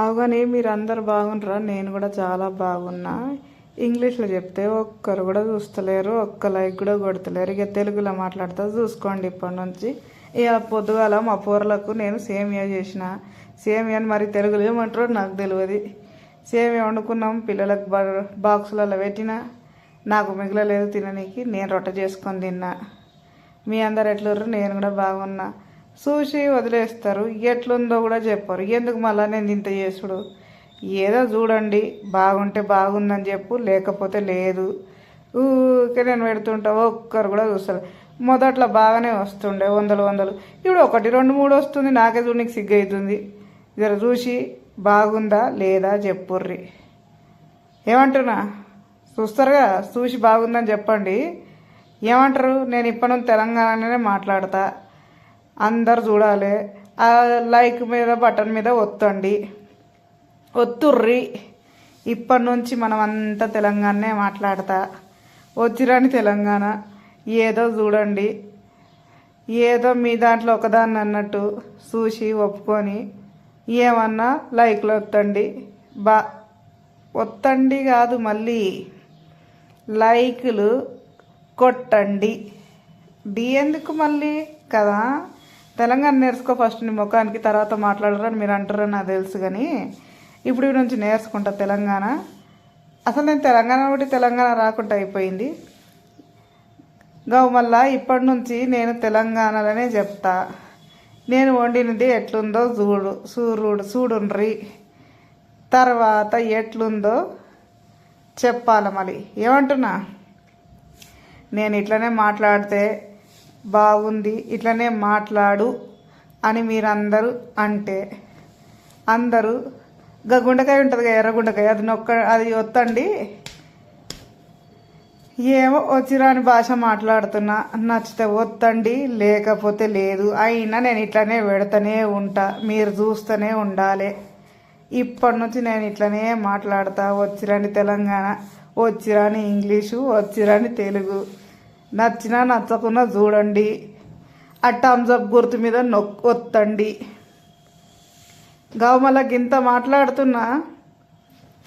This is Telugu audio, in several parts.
అవగానే మీరు అందరు బాగుంటారా నేను కూడా చాలా బాగున్నా. ఇంగ్లీష్లో చెప్తే ఒక్కరు కూడా చూస్తలేరు ఒక్క లైక్ కూడా కొడతలేరు. ఇక తెలుగులో మాట్లాడితే చూసుకోండి ఇప్పటి నుంచి. ఇక పొద్దుగాల మా పూర్లకు నేను సేమియా చేసిన. సేమియాని మరి తెలుగులో ఏమంటారో నాకు తెలియదు. సేమియా వండుకున్నాం పిల్లలకు బాక్సులలో పెట్టిన. నాకు మిగలలేదు తిననీకి నేను రొట్టె చేసుకొని తిన్నా. మీ అందరు ఎట్లుర్రు? నేను కూడా బాగున్నా. చూసి వదిలేస్తారు. ఎట్లుందో కూడా చెప్పరు. ఎందుకు మళ్ళా నేను ఇంత చేసుడు? ఏదో చూడండి బాగుంటే బాగుందని చెప్పు లేకపోతే లేదు. ఊరికే నేను పెడుతుంటా ఒక్కరు కూడా చూస్తారు. మొదట్లో బాగానే వస్తుండే వందలు వందలు. ఇప్పుడు ఒకటి రెండు మూడు వస్తుంది నాకే చూడనికి సిగ్గు అవుతుంది జర చూసి బాగుందా లేదా చెప్పుర్రి. ఏమంటున్నా? చూస్తారుగా చూసి బాగుందని చెప్పండి. ఏమంటారు? నేను ఇప్పటి నుంచి తెలంగాణలోనే మాట్లాడతా. అందరు చూడాలి. ఆ లైక్ మీద బటన్ మీద ఒత్తండి. ఒత్తుర్రి. ఇప్పటి నుంచి మనం అంతా తెలంగాణనే మాట్లాడతా. వచ్చిరాని తెలంగాణ. ఏదో చూడండి. ఏదో మీ దాంట్లో ఒకదాన్ని అన్నట్టు చూసి ఒప్పుకొని ఏమన్నా లైక్లు ఒత్తండి. బా ఒత్తండి కాదు మళ్ళీ లైకులు కొట్టండి. డి ఎందుకు మళ్ళీ కదా? తెలంగాణ నేర్చుకో ఫస్ట్ నీ ముఖానికి తర్వాత మాట్లాడరని మీరు అంటారని నాకు తెలుసు కానీ ఇప్పుడు నుంచి నేర్చుకుంటా తెలంగాణ. అసలు నేను తెలంగాణ ఒకటి తెలంగాణ రాకుండా అయిపోయింది. గవు మళ్ళా ఇప్పటి నుంచి నేను తెలంగాణలోనే చెప్తా. నేను వండినది ఎట్లుందో చూడు సూర్యుడు చూడుండ్రి తర్వాత ఎట్లుందో చెప్పాలి మళ్ళీ. ఏమంటున్నా? నేను ఇట్లనే మాట్లాడితే బాగుంది ఇట్లనే మాట్లాడు అని మీరందరూ అంటే. అందరూ గా గుండెకాయ ఉంటుంది కదా ఎర్ర గుండకాయ అది నొక్క అది ఒత్తండి. ఏమో వచ్చిరాని భాష మాట్లాడుతున్నా నచ్చితే ఒత్తండి లేకపోతే లేదు అయినా నేను ఇట్లనే పెడతానే ఉంటా మీరు చూస్తూనే ఉండాలి. ఇప్పటి నుంచి నేను ఇట్లనే మాట్లాడతా వచ్చిరాని తెలంగాణ వచ్చిరాని ఇంగ్లీషు వచ్చిరాని తెలుగు. నచ్చినా నచ్చకున్నా చూడండి. ఆ టమ్సప్ గుర్తు మీద నొక్ ఒత్తండి. గవమల గింత మాట్లాడుతున్నా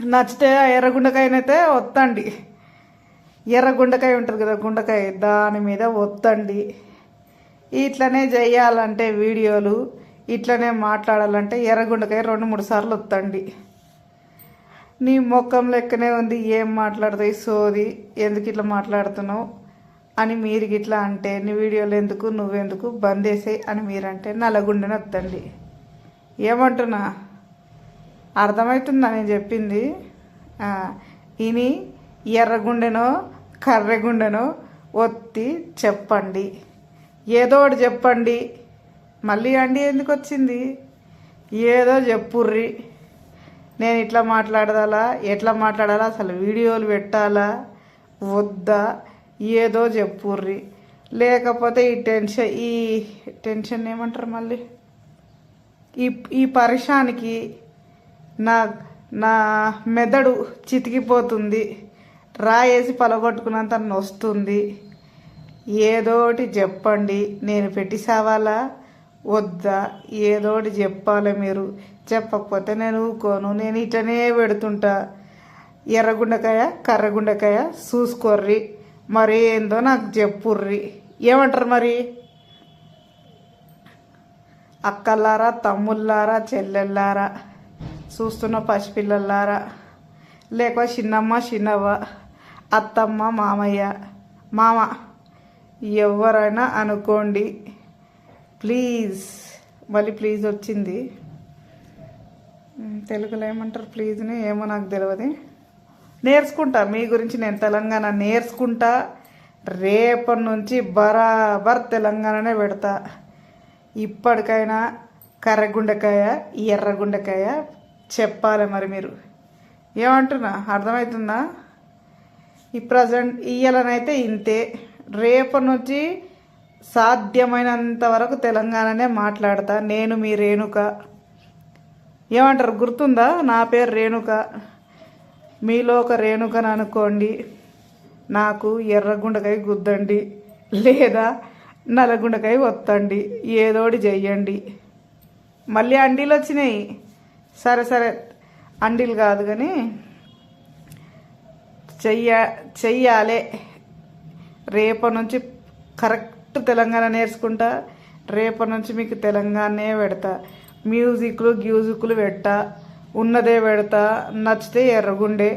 నచ్చితే ఆ ఎర్రగుండకాయనైతే ఒత్తండి. ఎర్ర ఉంటుంది కదా గుండకాయ దాని మీద ఒత్తండి. ఇట్లనే చేయాలంటే వీడియోలు ఇట్లనే మాట్లాడాలంటే ఎర్ర రెండు మూడు సార్లు ఒత్తండి. నీ ముఖం లెక్కనే ఉంది ఏం మాట్లాడుతాయి సోది ఎందుకు ఇట్లా మాట్లాడుతున్నావు? అని మీరు ఇట్లా అంటే నీ వీడియోలు ఎందుకు నువ్వెందుకు బంద్ చేసేయి అని మీరంటే నల్లగుండెని వద్దండి ఏమంటున్నా? అర్థమవుతుందా నేను చెప్పింది? ఇని ఎర్రగుండెనో కర్రెగుండెనో ఒత్తి చెప్పండి. ఏదో ఒకటి చెప్పండి. మళ్ళీ అండి ఎందుకు వచ్చింది? ఏదో చెప్పుర్రి. నేను ఇట్లా మాట్లాడదాలా ఎట్లా మాట్లాడాలా అసలు వీడియోలు పెట్టాలా వద్దా? ఏదో చెప్పుర్రి. లేకపోతే ఈ టెన్షన్ ఈ టెన్షన్ ఏమంటారు మళ్ళీ? ఈ ఈ పరిశానికి నా నా మెదడు చితికిపోతుంది. రాయేసి పలగొట్టుకున్నంత నొస్తుంది. ఏదోటి చెప్పండి నేను పెట్టి సావాలా? వద్దా? ఏదోటి చెప్పాలి మీరు. చెప్పకపోతే నేను ఊకోను నేను ఇటనే పెడుతుంటా. ఎర్రగుండకాయ కర్రగుండకాయ చూసుకోర్రి. మరి ఏందో నాకు చెప్పుర్రి. ఏమంటారు మరి? అక్కల్లారా తమ్ముళ్ళారా చెల్లెళ్ళారా చూస్తున్న పసిపిల్లలారా లేక చిన్నమ్మ చిన్నవ్వ అత్తమ్మ మామయ్య మామ ఎవరైనా అనుకోండి. ప్లీజ్. మళ్ళీ ప్లీజ్ వచ్చింది. తెలుగులో ఏమంటారు? ప్లీజ్ని ఏమో నాకు తెలియదు నేర్చుకుంటా. మీ గురించి నేను తెలంగాణ నేర్చుకుంటా. రేపటి నుంచి బరాబర్ తెలంగాణనే పెడతా. ఇప్పటికైనా కర్రగుండకాయ ఎర్రగుండకాయ చెప్పాలి మరి మీరు. ఏమంటున్నా? అర్థమవుతుందా ఈ ప్రజెంట్ ఇయ్యాలనైతే ఇంతే. రేపటి నుంచి సాధ్యమైనంత వరకు తెలంగాణనే మాట్లాడతా. నేను మీ రేణుక. ఏమంటారు? గుర్తుందా? నా పేరు రేణుక. మీలో ఒక రేణుకను అనుకోండి. నాకు ఎర్రగుండకాయ గుద్దండి. లేదా నల్లగుండకాయ ఒత్తండి. ఏదోటి చెయ్యండి మళ్ళీ అండీలు వచ్చినాయి. సరే సరే. అండీలు కాదు కానీ చెయ్య చెయ్యాలే. రేపటి నుంచి కరెక్ట్ తెలంగాణ నేర్చుకుంటా. రేపటి నుంచి మీకు తెలంగాణనే పెడతా. మ్యూజిక్లు గ్యూజిక్లు పెట్టా. ఉన్నదే పెడతా నచ్చితే ఎర్రగుండే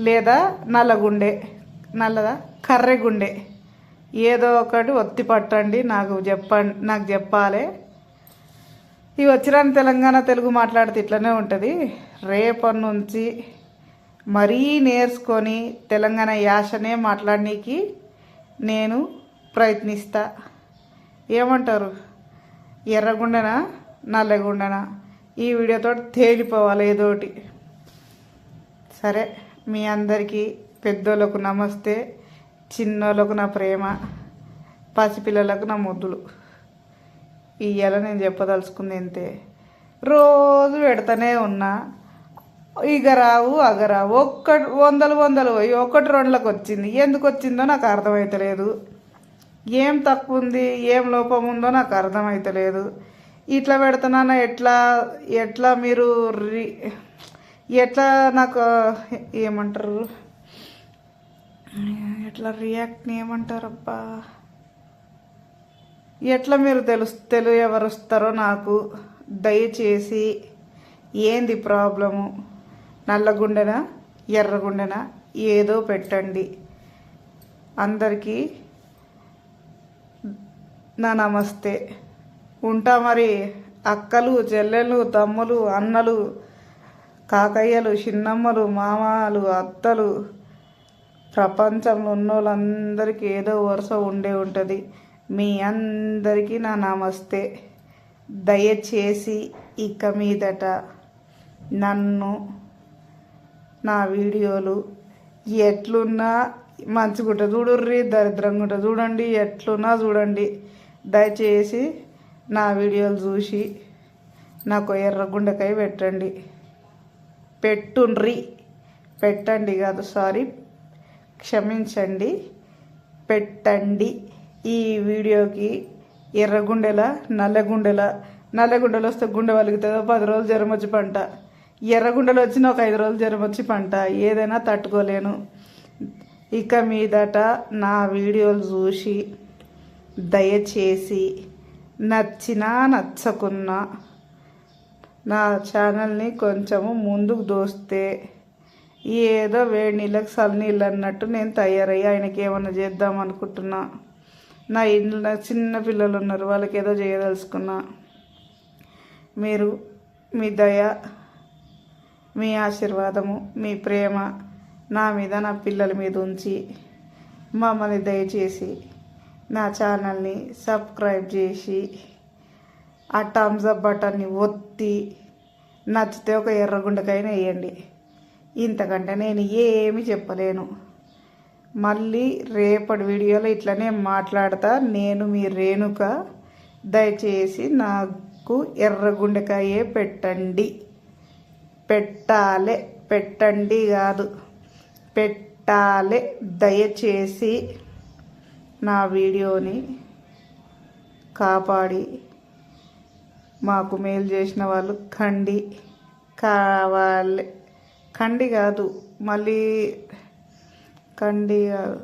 లేదా నల్లగుండే నల్లదా? కర్రెగుండే. ఏదో ఒకటి ఒత్తి పట్టండి నాకు చెప్పండి నాకు చెప్పాలి. ఈ వచ్చిరాని తెలంగాణ తెలుగు మాట్లాడితే ఇట్లనే ఉంటుంది. రేపటి నుంచి మరీ నేర్చుకొని తెలంగాణ యాసనే మాట్లాడనీకి నేను ప్రయత్నిస్తా. ఏమంటారు? ఎర్రగుండెనా నల్లగుండెనా? ఈ వీడియోతో తేలిపోవాలి ఏదోటి సరే మీ అందరికీ పెద్దోళ్ళకు నమస్తే చిన్నోళ్ళకు నా ప్రేమ పసిపిల్లలకు నా ముద్దులు. ఇవాళ నేను చెప్పదలుచుకుంది అంతే. రోజు పెడతానే ఉన్నా ఇక రావు అగరావు ఒక్క వందలు వందలు పోయి ఒకటి రెండులకు వచ్చింది. ఎందుకు వచ్చిందో నాకు అర్థమవుతలేదు ఏం తక్కువ ఉంది ఏం లోపం ఉందో నాకు అర్థమవుతలేదు ఇట్లా పెడుతున్నాను? ఎట్లా ఎట్లా మీరు రి ఎట్లా నాకు ఏమంటారు? ఎట్లా రియాక్ట్ని ఏమంటారబ్బా? ఎట్లా మీరు తెలుసు తెలు ఎవరు వస్తారో నాకు దయచేసి ఏంది ప్రాబ్లము? నల్లగుండెనా? ఎర్రగుండెనా? ఏదో పెట్టండి. అందరికీ నా నమస్తే. ఉంటా మరి అక్కలు చెల్లెలు తమ్ములు అన్నలు కాకయ్యలు చిన్నమ్మలు మామలు అత్తలు. ప్రపంచంలో ఉన్న వాళ్ళందరికీ ఏదో వరుస ఉండే ఉంటుంది. మీ అందరికీ నా నమస్తే. దయచేసి ఇక మీదట నన్ను నా వీడియోలు ఎట్లున్నా మంచిగుంట చూడుర్రి దరిద్రంగా చూడండి ఎట్లున్నా చూడండి. దయచేసి నా వీడియోలు చూసి నాకు ఎర్ర గుండెకాయ పెట్టండి. పెట్టుండ్రి. పెట్టండి కాదు సారీ. క్షమించండి. పెట్టండి. ఈ వీడియోకి ఎర్రగుండెల నల్లగుండెల నల్లగుండెలు వస్తే గుండె వలుగుతుందో పది రోజులు జ్వరం వచ్చి పంట. ఎర్రగుండెలు వచ్చిన ఒక ఐదు రోజులు జ్వరం వచ్చి పంట. ఏదైనా తట్టుకోలేను. ఇక మీదట నా వీడియోలు చూసి దయచేసి నచ్చినా నచ్చకున్నా నా ఛానల్ని కొంచెము ముందుకు దోస్తే. ఏదో వేడి నీళ్ళకి చల్లనీళ్ళు అన్నట్టు నేను తయారయ్యి ఆయనకి ఏమన్నా చేద్దాం అనుకుంటున్నా. నా ఇంట్లో చిన్న పిల్లలు ఉన్నారు వాళ్ళకి ఏదో చేయదలుచుకున్నా. మీరు మీ దయ మీ ఆశీర్వాదము మీ ప్రేమ నా మీద నా పిల్లల మీద ఉంచి మమ్మల్ని దయచేసి నా ఛానల్ని సబ్స్క్రైబ్ చేసి ఆ థమ్స్ అప్ బటన్ని ఒత్తి నచ్చితే ఒక ఎర్రగుండకైనా వేయండి. ఇంతకంటే నేను ఏమి చెప్పలేను. మళ్ళీ రేపటి వీడియోలో ఇట్లనే మాట్లాడతా. నేను మీ రేణుక. దయచేసి నాకు ఎర్రగుండకాయే పెట్టండి. పెట్టాలే పెట్టండి కాదు. పెట్టాలే దయచేసి. నా వీడియోని కాపాడి మాకు మేలు చేసిన వాళ్ళు ఖండి కావాలి. ఖండి కాదు మళ్ళీ కండి కాదు.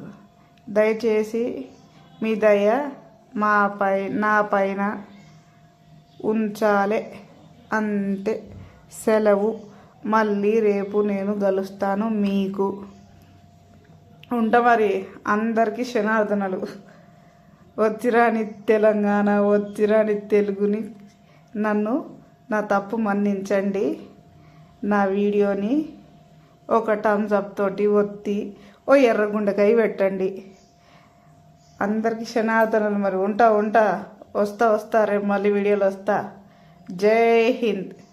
దయచేసి మీ దయ మా పై నా పైన ఉంచాలే అంతే సెలవు. మళ్ళీ రేపు నేను కలుస్తాను మీకు. ఉంటా మరి అందరికీ క్షణార్థనలు వచ్చిరాని తెలంగాణ వచ్చిరాని తెలుగుని. నన్ను నా తప్పు మన్నించండి. నా వీడియోని ఒక టమ్స్ అప్ తోటి ఒత్తి ఓ ఎర్రగుండకాయ పెట్టండి. అందరికీ క్షణార్థనలు మరి. ఉంటా ఉంటా. వస్తా వస్తా రేపు మళ్ళీ వీడియోలు వస్తా. జై హింద్.